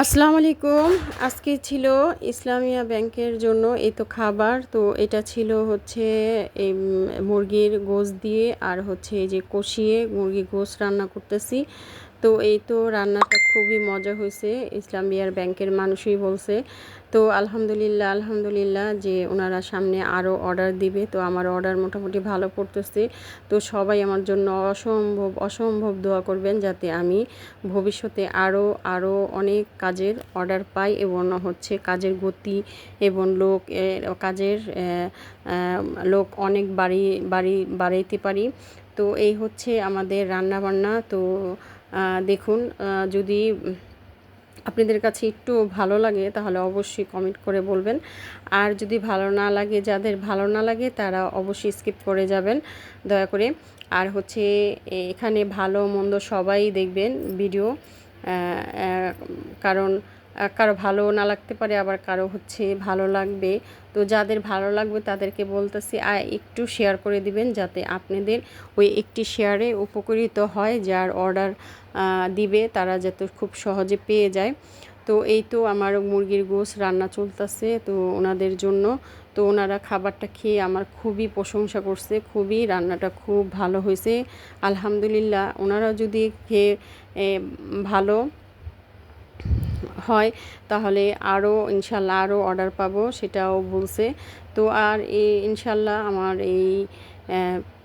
আসসালামু আলাইকুম। আজকে ছিল ইসলামিয়া ব্যাংকের জন্য এই তো খাবার। তো এটা ছিল হচ্ছে এই মুরগির গোশ দিয়ে আর হচ্ছে এই যে কষিয়ে মুরগির গোশ রান্না করতেছি। তো এই তো রান্নাটা খুবই মজা হয়েছে। ইসলামিয়ার ব্যাংকের মানুষই বলছে। তো আলহামদুলিল্লাহ আলহামদুলিল্লাহ যে ওনারা সামনে আরও অর্ডার দিবে। তো আমার অর্ডার মোটামুটি ভালো পড়তেছে। তো সবাই আমার জন্য অসম্ভব অসম্ভব দোয়া করবেন যাতে আমি ভবিষ্যতে আরও আরও অনেক কাজের অর্ডার পাই এবং হচ্ছে কাজের গতি এবং লোক কাজের লোক অনেক বাড়ি বাড়ি বাড়াইতে পারি। তো এই হচ্ছে আমাদের রান্না বান্না তো দেখুন যদি আপনাদের কাছে একটু ভালো লাগে, তাহলে অবশ্যই কমেন্ট করে বলবেন। আর যদি ভালো না লাগে, যাদের ভালো না লাগে, তারা অবশ্যই স্কিপ করে যাবেন, দয়া করে। আর হচ্ছে এখানে ভালো মন্দ সবাই দেখবেন ভিডিও কারণ কারও ভালো না লাগতে পারে, আবার কারও হচ্ছে ভালো লাগবে। তো যাদের ভালো লাগবে তাদেরকে বলতেছি একটু শেয়ার করে দিবেন যাতে আপনাদের ওই একটি শেয়ারে উপকৃত হয়, যার অর্ডার দিবে তারা যাতে খুব সহজে পেয়ে যায়। তো এই তো আমার মুরগির গোস রান্না চলতেছে, তো ওনাদের জন্য। তো ওনারা খাবারটা খেয়ে আমার খুবই প্রশংসা করছে, খুবই রান্নাটা খুব ভালো হয়েছে। আলহামদুলিল্লাহ, ওনারা যদি খেয়ে ভালো হয়, তাহলে আরও ইনশাল্লাহ আরও অর্ডার পাবো, সেটাও বলছে। তো আর এই, ইনশাল্লাহ আমার এই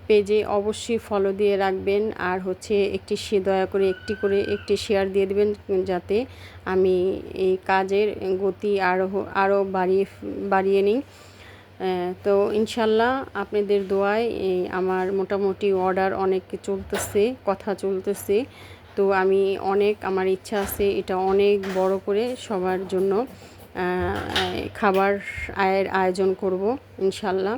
পেজে অবশ্যই ফলো দিয়ে রাখবেন। আর হচ্ছে একটি সে, দয়া করে একটি করে একটি শেয়ার দিয়ে দেবেন, যাতে আমি এই কাজের গতি আরও আরও বাড়িয়ে বাড়িয়ে নিই। তো ইনশাল্লাহ আপনাদের দোয়ায় আমার মোটামুটি অর্ডার অনেক চলতেছে, কথা চলতেছে। তো আমি অনেক, আমার ইচ্ছা আছে এটা অনেক বড় করে সবার জন্য খাবার আয়ের আয়োজন করব, ইনশাল্লাহ।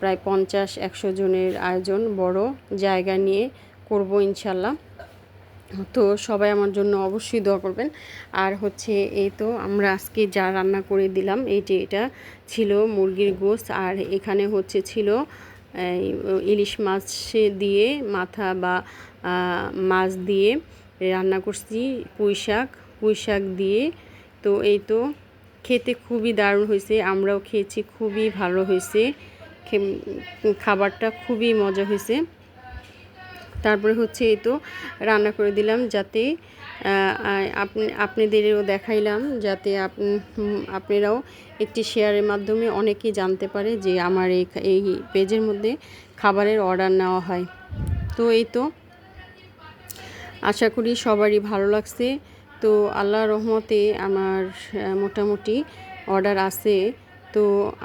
প্রায় পঞ্চাশ, একশো জনের আয়োজন বড় জায়গা নিয়ে করব, ইনশাল্লাহ। তো সবাই আমার জন্য অবশ্যই দোয়া করবেন। আর হচ্ছে এই তো আমরা আজকে যা রান্না করে দিলাম, এই যে এটা ছিল মুরগির গোস আর এখানে হচ্ছে ছিল ইলিশ মাছ দিয়ে, মাথা বা মাছ দিয়ে রান্না করছি, পুঁই শাক পুঁই শাক দিয়ে। তো এই তো খেতে খুবই দারুণ হয়েছে, আমরাও খেয়েছি, খুবই ভালো হয়েছে। খাবারটা খুবই মজা হয়েছে। তারপরে হচ্ছে এই তো রান্না করে দিলাম যাতে আপনি, আপনাদেরও দেখাইলাম যাতে আপনারাও একটি শেয়ারের মাধ্যমে অনেকেই জানতে পারে যে আমার এই এই পেজের মধ্যে খাবারের অর্ডার নেওয়া হয়। তো এই তো, আশা করি সবারই ভালো লাগছে। তো আল্লাহ রহমতে আমার মোটামুটি অর্ডার আছে। তো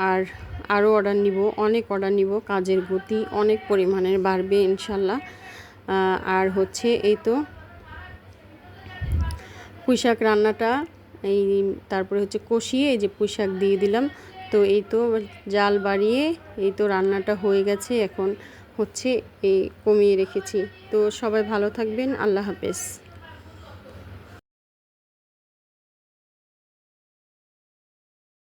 আর আরও অর্ডার নিব, অনেক অর্ডার নিব, কাজের গতি অনেক পরিমাণের বাড়বে ইনশাল্লাহ। আর হচ্ছে এই তো পুঁইশাক রান্নাটা, এই তারপরে হচ্ছে কষিয়ে এই যে পুঁইশাক দিয়ে দিলাম। তো এই তো জাল বাড়িয়ে এই তো রান্নাটা হয়ে গেছে, এখন হচ্ছে এই কমিয়ে রেখেছি। তো সবাই ভালো থাকবেন, আল্লাহ হাফেজ।